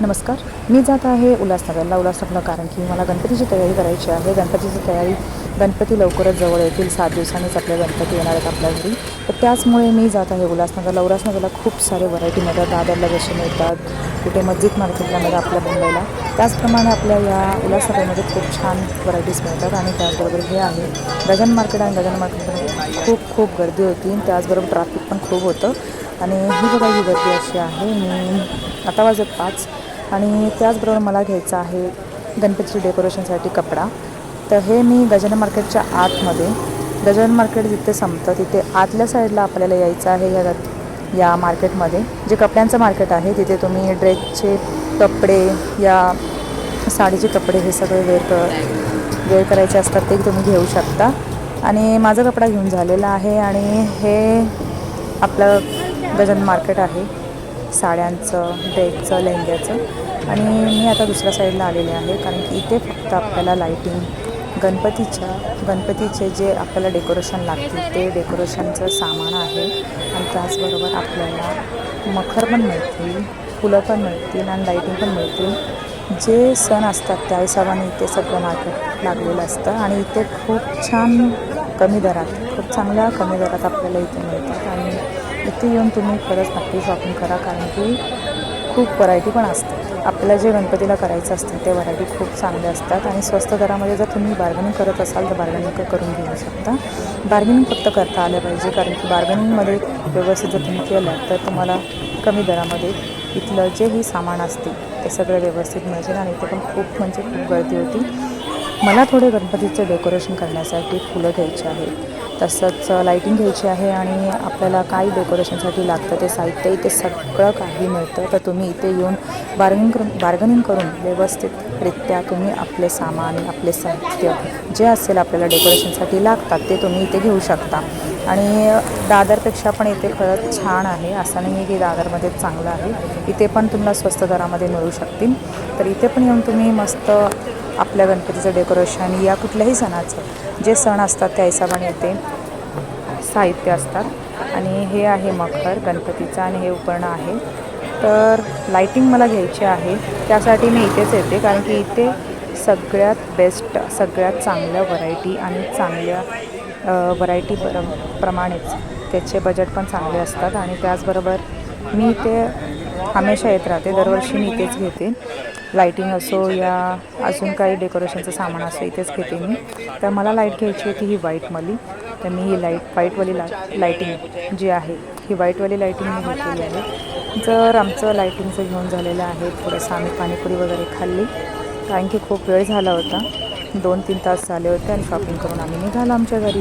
नमस्कार. मी जात आहे उल्हासनगरला उल्हासनगरला कारण की मला गणपतीची तयारी करायची आहे. गणपतीची तयारी गणपती लवकरच जवळ येतील. सात दिवसांनीच आपले गणपती येणार आहेत आपल्या घरी. तर त्याचमुळे मी जात आहे उल्हासनगरला उल्हासनगरला खूप सारे व्हरायटी मिळतात दादरला जसे मिळतात. कुठे मस्जिद मार्केटला मिळतात आपल्या मुंबईला. त्याचप्रमाणे आपल्या या उल्हासनगरमध्ये खूप छान व्हरायटीज मिळतात आणि त्याचबरोबर हे आहे गजान मार्केट आणि गजान मार्केटमध्ये खूप खूप गर्दी होती. आणि त्याचबरोबर ट्रॅफिक पण खूप होतं. आणि ही बघा ही गर्दी अशी आहे. मी आता वाजत पाच. आणि त्याचबरोबर मला घ्यायचं आहे गणपतीची डेकोरेशनसाठी कपडा. तर हे मी गजानन मार्केटच्या आतमध्ये गजानन मार्केट जिथे संपतं तिथे आतल्या साईडला आपल्याला यायचं आहे या या मार्केटमध्ये. जे कपड्यांचं मार्केट आहे तिथे तुम्ही ड्रेसचे कपडे या साडीचे कपडे हे सगळे वेअर कर वेअर करायचे असतात ते तुम्ही घेऊ शकता. आणि माझा कपडा घेऊन झालेला आहे आणि हे आपलं गजानन मार्केट आहे. साड्यांचं ड्रेसचं लेहंग्याचं. आणि मी आता दुसऱ्या साईडला आलेले आहे कारण की इथे फक्त आपल्याला लाईटिंग गणपतीच्या गणपतीचे जे आपल्याला डेकोरेशन लागतील ते डेकोरेशनचं सामान आहे. आणि त्याचबरोबर आपल्याला मखर पण मिळतील फुलं पण मिळतील आणि लाईटिंग पण मिळतील. जे सण असतात त्या हिशोबाने इथे सगळं मार्केट लागलेलं असतं. आणि इथे खूप छान कमी दरात खूप चांगल्या कमी दरात आपल्याला इथे मिळतात. आणि इथे येऊन तुम्ही खरंच नक्की शॉपिंग करा कारण की खूप व्हरायटी पण असते. आपल्याला जे गणपतीला करायचं असतं ते व्हरायटी खूप चांगल्या असतात. आणि स्वस्त दरामध्ये जर तुम्ही बार्गनिंग करत असाल तर बार्गनिंग करून घेऊ शकता. बार्गनिंग फक्त करता आलं पाहिजे कारण की बार्गनिंगमध्ये व्यवस्थित जर तुम्ही केलं तर तुम्हाला कमी दरामध्ये इथलं जेही सामान असते ते सगळं व्यवस्थित मिळतील. आणि इथे पण खूप म्हणजे खूप गर्दी होती. मला थोडे गणपतीचं डेकोरेशन करण्यासाठी फुलं घ्यायची आहेत. तसंच लाईटिंग घ्यायची आहे आणि आपल्याला काही डेकोरेशनसाठी लागतं ते साहित्य इथे सगळं काही मिळतं. तर तुम्ही इथे येऊन बार्गनिंग करून बार्गनिंग करून व्यवस्थितरित्या तुम्ही आपले सामान आपले साहित्य जे असेल आपल्याला डेकोरेशनसाठी लागतात ते तुम्ही इथे घेऊ शकता. आणि दादरपेक्षा पण इथे खरंच छान आहे असं नाही आहे की दादरमध्ये चांगलं आहे. इथे पण तुम्हाला स्वस्त दरामध्ये मिळू शकतील. तर इथे पण येऊन तुम्ही मस्त आपल्या गणपतीचं डेकोरेशन या कुठल्याही सणाचं. जे सण असतात त्या हिशोबाने येते साहित्य असतात. आणि हे आहे मखर गणपतीचं आणि हे उपकरणं आहे. तर लाईटिंग मला घ्यायची आहे. त्यासाठी मी इथेच येते. कारण की इथे सगळ्यात बेस्ट सगळ्यात चांगल्या व्हरायटी आणि चांगल्या व्हरायटी पर प्रमाणेच त्याचे बजेट पण चांगले असतात. आणि त्याचबरोबर मी इथे हमेशा येत राहते. दरवर्षी मी इथेच घेते. लाईटिंग असो या अजून काही डेकोरेशनचं सामान असो इथेच घेते मी. तर मला लाइट घ्यायची होती ही व्हाईटमली तर मी ही लाइट व्हाईटवाली ला लाईटिंग जी आहे ही व्हाईटवाली लाईटिंग मी घेतलेली आहे. जर आमचं लाईटिंगचं घेऊन झालेलं आहे थोडंसं आम्ही पाणीपुरी वगैरे खाल्ली. कारण की खूप वेळ झाला होता. दोन तीन तास झाले होते आणि शॉपिंग करून आम्ही निघालो आमच्या घरी.